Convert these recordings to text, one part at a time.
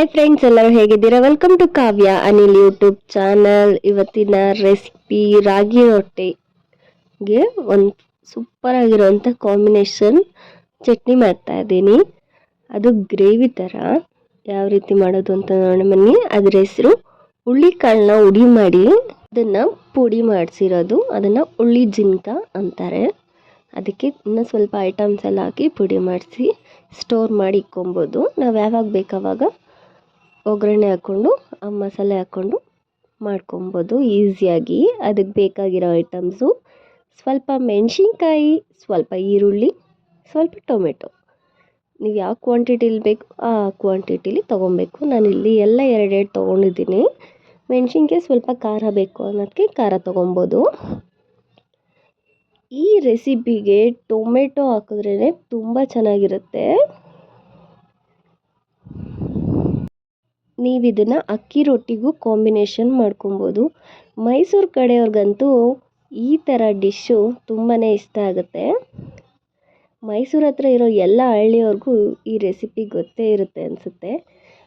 Hi friends ಎಲ್ಲರೂ ಹೇಗಿದ್ದೀರಾ? Welcome to Kavya Anil YouTube channel ಇವತ್ತಿನ ರೆಸಿಪಿ ರಾಗಿ ರೊಟ್ಟಿಗೆ ಒಂದು ಸೂಪರ್ ಆಗಿರುವಂಥ ಕಾಂಬಿನೇಷನ್ ಚಟ್ನಿ ಮಾಡ್ತಾ ಇದ್ದೀನಿ. ಅದು ಗ್ರೇವಿ ಥರ ಯಾವ ರೀತಿ ಮಾಡೋದು ಅಂತ ನೋಡಿ ಬನ್ನಿ. ಅದರ ಹೆಸರು ಕಾಳನ್ನ ಉಡಿ ಮಾಡಿ ಅದನ್ನು ಪುಡಿ ಮಾಡಿಸಿರೋದು. ಅದನ್ನು ಉಳ್ಳಿ ಜಿನ್ಕ ಅಂತಾರೆ. ಅದಕ್ಕೆ ಇನ್ನೂ ಸ್ವಲ್ಪ ಐಟಮ್ಸ್ ಎಲ್ಲ ಹಾಕಿ ಪುಡಿ ಮಾಡಿಸಿ ಸ್ಟೋರ್ ಮಾಡಿ ಇಕ್ಕೊಬೋದು. ನಾವು ಯಾವಾಗ ಬೇಕಾವಾಗ ಒಗ್ಗರಣೆ ಹಾಕ್ಕೊಂಡು, ಆ ಮಸಾಲೆ ಹಾಕ್ಕೊಂಡು ಮಾಡ್ಕೊಬೋದು. ಈಸಿಯಾಗಿ ಅದಕ್ಕೆ ಬೇಕಾಗಿರೋ ಐಟಮ್ಸು ಸ್ವಲ್ಪ ಮೆಣಸಿನ್ಕಾಯಿ, ಸ್ವಲ್ಪ ಈರುಳ್ಳಿ, ಸ್ವಲ್ಪ ಟೊಮೆಟೊ. ನೀವು ಯಾವ ಕ್ವಾಂಟಿಟಿಲಿ ಬೇಕು, ಆ ಕ್ವಾಂಟಿಟಿಲಿ ತೊಗೊಬೇಕು. ನಾನಿಲ್ಲಿ ಎಲ್ಲ ಎರಡೆರಡು ತೊಗೊಂಡಿದ್ದೀನಿ. ಮೆಣಸಿನ್ಕಾಯಿ ಸ್ವಲ್ಪ ಖಾರ ಬೇಕು ಅನ್ನೋದಕ್ಕೆ ಖಾರ ತೊಗೊಬೋದು. ಈ ರೆಸಿಪಿಗೆ ಟೊಮೆಟೊ ಹಾಕಿದ್ರೇ ತುಂಬ ಚೆನ್ನಾಗಿರುತ್ತೆ. ನೀವು ಇದನ್ನು ಅಕ್ಕಿ ರೊಟ್ಟಿಗೂ ಕಾಂಬಿನೇಷನ್ ಮಾಡ್ಕೊಬೋದು. ಮೈಸೂರು ಕಡೆಯವ್ರಿಗಂತೂ ಈ ಥರ ಡಿಶ್ಶು ತುಂಬಾ ಇಷ್ಟ ಆಗುತ್ತೆ. ಮೈಸೂರು ಹತ್ರ ಇರೋ ಎಲ್ಲ ಹಳ್ಳಿಯವ್ರಿಗೂ ಈ ರೆಸಿಪಿ ಗೊತ್ತೇ ಇರುತ್ತೆ ಅನಿಸುತ್ತೆ.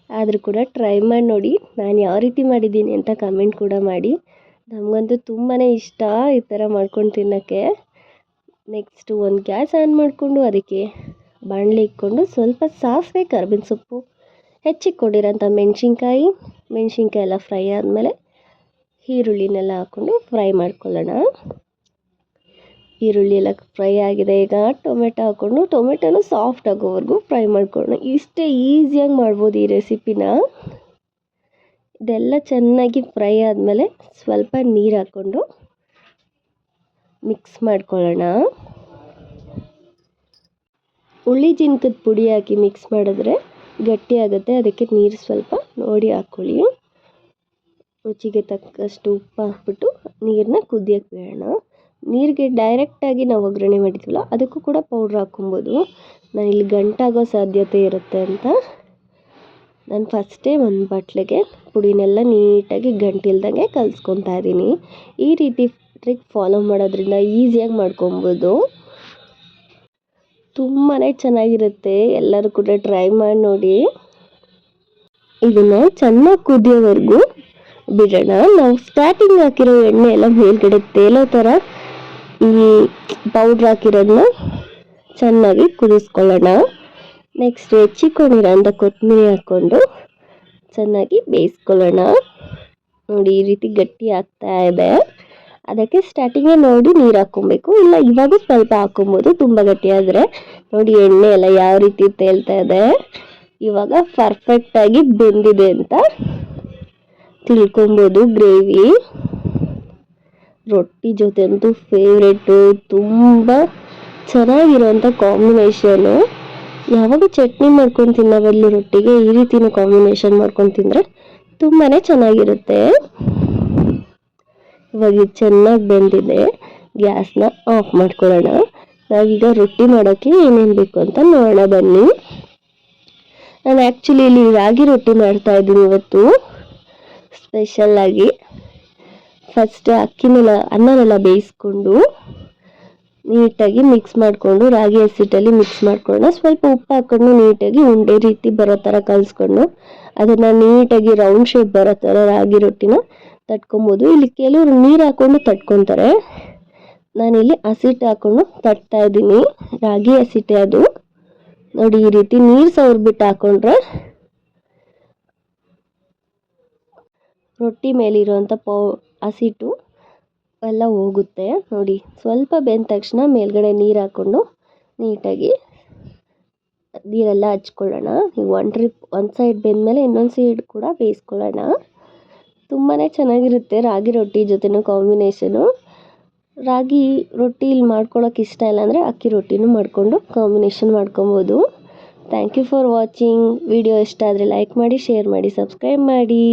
ಆದರೂ ಕೂಡ ಟ್ರೈ ಮಾಡಿ ನೋಡಿ. ನಾನು ಯಾವ ರೀತಿ ಮಾಡಿದ್ದೀನಿ ಅಂತ ಕಮೆಂಟ್ ಕೂಡ ಮಾಡಿ. ನಮಗಂತೂ ತುಂಬಾ ಇಷ್ಟ ಈ ಥರ ಮಾಡ್ಕೊಂಡು ತಿನ್ನೋಕ್ಕೆ. ನೆಕ್ಸ್ಟು ಒಂದು ಗ್ಯಾಸ್ ಆನ್ ಮಾಡಿಕೊಂಡು ಅದಕ್ಕೆ ಬಾಣಲೆ ಇಕ್ಕೊಂಡು ಸ್ವಲ್ಪ ಸಾಸಿವೆ ಕರ್ಬೇವಿನ ಸೊಪ್ಪು ಹೆಚ್ಚಿಕೊಂಡಿರೋಂಥ ಮೆಣಸಿನ್ಕಾಯಿ ಮೆಣಸಿನ್ಕಾಯಿ ಎಲ್ಲ ಫ್ರೈ ಆದಮೇಲೆ ಈರುಳ್ಳಿನೆಲ್ಲ ಹಾಕ್ಕೊಂಡು ಫ್ರೈ ಮಾಡ್ಕೊಳ್ಳೋಣ. ಈರುಳ್ಳಿ ಎಲ್ಲ ಫ್ರೈ ಆಗಿದೆ. ಈಗ ಟೊಮೆಟೊ ಹಾಕ್ಕೊಂಡು, ಟೊಮೆಟೊನು ಸಾಫ್ಟ್ ಆಗೋವರೆಗೂ ಫ್ರೈ ಮಾಡ್ಕೊಳ್ಳೋಣ. ಇಷ್ಟೇ ಈಸಿಯಾಗಿ ಮಾಡ್ಬೋದು ಈ ರೆಸಿಪಿನ ಇದೆಲ್ಲ ಚೆನ್ನಾಗಿ ಫ್ರೈ ಆದಮೇಲೆ ಸ್ವಲ್ಪ ನೀರು ಹಾಕ್ಕೊಂಡು ಮಿಕ್ಸ್ ಮಾಡ್ಕೊಳ್ಳೋಣ. ಹುಳಿ ಜಿನ್ಕದ ಪುಡಿ ಹಾಕಿ ಮಿಕ್ಸ್ ಮಾಡಿದ್ರೆ ಗಟ್ಟಿ ಆಗುತ್ತೆ. ಅದಕ್ಕೆ ನೀರು ಸ್ವಲ್ಪ ನೋಡಿ ಹಾಕ್ಕೊಳ್ಳಿ ರುಚಿಗೆ ತಕ್ಕಷ್ಟು ಉಪ್ಪು ಹಾಕ್ಬಿಟ್ಟು ನೀರನ್ನ ಕುದಿಯೋಕ್ಕೆ ಬೇಡ ನೀರಿಗೆ ಡೈರೆಕ್ಟಾಗಿ ನಾವು ಒಗ್ಗರಣೆ ಮಾಡಿದ್ವಲ್ಲ, ಅದಕ್ಕೂ ಕೂಡ ಪೌಡ್ರ್ ಹಾಕ್ಕೊಬೋದು. ನಾನು ಇಲ್ಲಿ ಗಂಟಾಗೋ ಸಾಧ್ಯತೆ ಇರುತ್ತೆ ಅಂತ. ನಾನು ಫಸ್ಟೇ ಒಂದು ಬಟ್ಲಿಗೆ ಪುಡಿನೆಲ್ಲ ನೀಟಾಗಿ ಗಂಟಿಲ್ದಂಗೆ ಕಲಿಸ್ಕೊತಾ ಇದ್ದೀನಿ. ಈ ರೀತಿ ಟ್ರಿಕ್ ಫಾಲೋ ಮಾಡೋದ್ರಿಂದ ಈಸಿಯಾಗಿ ಮಾಡ್ಕೊಬೋದು. ತುಂಬಾ ಚೆನ್ನಾಗಿರುತ್ತೆ. ಎಲ್ಲರೂ ಕೂಡ ಟ್ರೈ ಮಾಡಿ ನೋಡಿ. ಇದನ್ನು ಚೆನ್ನಾಗಿ ಕುದಿಯೋವರೆಗೂ ಬಿಡೋಣ. ನಾವು ಸ್ಟಾರ್ಟಿಂಗ್ ಹಾಕಿರೋ ಎಣ್ಣೆ ಎಲ್ಲ ಮೇಲ್ಗಡೆ ತೇಲೋ ಥರ ಈ ಪೌಡ್ರ್ ಹಾಕಿರೋದನ್ನ ಚೆನ್ನಾಗಿ ಕುದಿಸ್ಕೊಳ್ಳೋಣ. ನೆಕ್ಸ್ಟ್ ಹೆಚ್ಚಿಕೊಂಡಿರೋ ಅಂತ ಕೊತ್ತಂಬರಿ ಹಾಕ್ಕೊಂಡು ಚೆನ್ನಾಗಿ ಬೇಯಿಸ್ಕೊಳ್ಳೋಣ. ನೋಡಿ ಈ ರೀತಿ ಗಟ್ಟಿ ಆಗ್ತಾ ಇದೆ. ಅದಕ್ಕೆ ಸ್ಟಾರ್ಟಿಂಗೇ ನೋಡಿ ನೀರು ಹಾಕ್ಕೊಬೇಕು. ಇಲ್ಲ, ಇವಾಗ ಸ್ವಲ್ಪ ಹಾಕೊಬೋದು ತುಂಬ ಗಟ್ಟಿ ಆದರೆ ನೋಡಿ, ಎಣ್ಣೆ ಎಲ್ಲ ಯಾವ ರೀತಿ ತೇಲ್ತಾ ಇದೆ. ಇವಾಗ ಪರ್ಫೆಕ್ಟಾಗಿ ಬೆಂದಿದೆ ಅಂತ ತಿಳ್ಕೊಬೋದು ಗ್ರೇವಿ. ರೊಟ್ಟಿ ಜೊತೆ ಅಂತೂ ಫೇವ್ರೆಟು ತುಂಬ ಚೆನ್ನಾಗಿರೋವಂಥ ಕಾಂಬಿನೇಷನು ಯಾವಾಗ ಚಟ್ನಿ ಮಾಡ್ಕೊಂಡು ತಿನ್ನೋ ರೊಟ್ಟಿಗೆ ಈ ರೀತಿನೂ ಕಾಂಬಿನೇಷನ್ ಮಾಡ್ಕೊಂಡು ತಿಂದರೆ ತುಂಬಾ ಚೆನ್ನಾಗಿರುತ್ತೆ. ಇವಾಗ ಇದು ಚೆನ್ನಾಗಿ ಬೆಂದಿದೆ. ಗ್ಯಾಸ್ನ ಆಫ್ ಮಾಡ್ಕೊಳ್ಳೋಣ. ನಾವೀಗ ರೊಟ್ಟಿ ಮಾಡೋಕ್ಕೆ ಏನೇನು ಬೇಕು ಅಂತ ನೋಡೋಣ, ಬನ್ನಿ. ನಾನು ಆ್ಯಕ್ಚುಲಿ ಇಲ್ಲಿ ರಾಗಿ ರೊಟ್ಟಿ ಮಾಡ್ತಾ ಇದ್ದೀನಿ ಇವತ್ತು. ಸ್ಪೆಷಲ್ಲಾಗಿ ಫಸ್ಟ್ ಅಕ್ಕಿನೆಲ್ಲ, ಅನ್ನನೆಲ್ಲ ಬೇಯಿಸ್ಕೊಂಡು ನೀಟಾಗಿ ಮಿಕ್ಸ್ ಮಾಡಿಕೊಂಡು, ರಾಗಿ ಹಸಿಟ್ಟಲ್ಲಿ ಮಿಕ್ಸ್ ಮಾಡ್ಕೊಳ್ಳೋಣ. ಸ್ವಲ್ಪ ಉಪ್ಪು ಹಾಕ್ಕೊಂಡು ನೀಟಾಗಿ ಉಂಡೆ ರೀತಿ ಬರೋ ಥರ ಕಲಿಸ್ಕೊಂಡು, ಅದನ್ನು ನೀಟಾಗಿ ರೌಂಡ್ ಶೇಪ್ ಬರೋ ಥರ ರಾಗಿ ರೊಟ್ಟಿನ ತಟ್ಕೊಬೋದು. ಇಲ್ಲಿ ಕೆಲವರು ನೀರು ಹಾಕ್ಕೊಂಡು ತಟ್ಕೊತಾರೆ. ನಾನಿಲ್ಲಿ ಹಸಿಟ್ಟು ಹಾಕೊಂಡು ತಟ್ತಾ ಇದ್ದೀನಿ. ರಾಗಿ ಹಸಿಟ್ಟೆ ಅದು. ನೋಡಿ, ಈ ರೀತಿ ನೀರು ಸವರ್ಬಿಟ್ಟು ಹಾಕೊಂಡ್ರೆ ರೊಟ್ಟಿ ಮೇಲಿರುವಂಥ ಪೌ ಹಸಿಟ್ಟು ಎಲ್ಲ ಹೋಗುತ್ತೆ. ನೋಡಿ, ಸ್ವಲ್ಪ ಬೆಂದ ತಕ್ಷಣ ಮೇಲ್ಗಡೆ ನೀರು ಹಾಕ್ಕೊಂಡು ನೀಟಾಗಿ ನೀರೆಲ್ಲ ಹಚ್ಕೊಳ್ಳೋಣ. ಈಗ ಒನ್ ಟ್ರಿಪ್ ಒಂದು ಸೈಡ್ ಬೆಂದ ಮೇಲೆ ಇನ್ನೊಂದು ಸೈಡ್ ಕೂಡ ಬೇಯಿಸ್ಕೊಳ್ಳೋಣ. ತುಂಬಾ ಚೆನ್ನಾಗಿರುತ್ತೆ ರಾಗಿ ರೊಟ್ಟಿ ಜೊತೆನೂ ಕಾಂಬಿನೇಷನು ರಾಗಿ ರೊಟ್ಟಿ ಇಲ್ಲಿ ಮಾಡ್ಕೊಳಕ್ಕೆ ಇಷ್ಟ ಇಲ್ಲ ಅಂದರೆ ಅಕ್ಕಿ ರೊಟ್ಟಿನೂ ಮಾಡಿಕೊಂಡು ಕಾಂಬಿನೇಷನ್ ಮಾಡ್ಕೊಬೋದು. Thank you for watching video ಇಷ್ಟ ಆದರೆ ಲೈಕ್ ಮಾಡಿ ಶೇರ್ ಮಾಡಿ ಸಬ್ಸ್ಕ್ರೈಬ್ ಮಾಡಿ.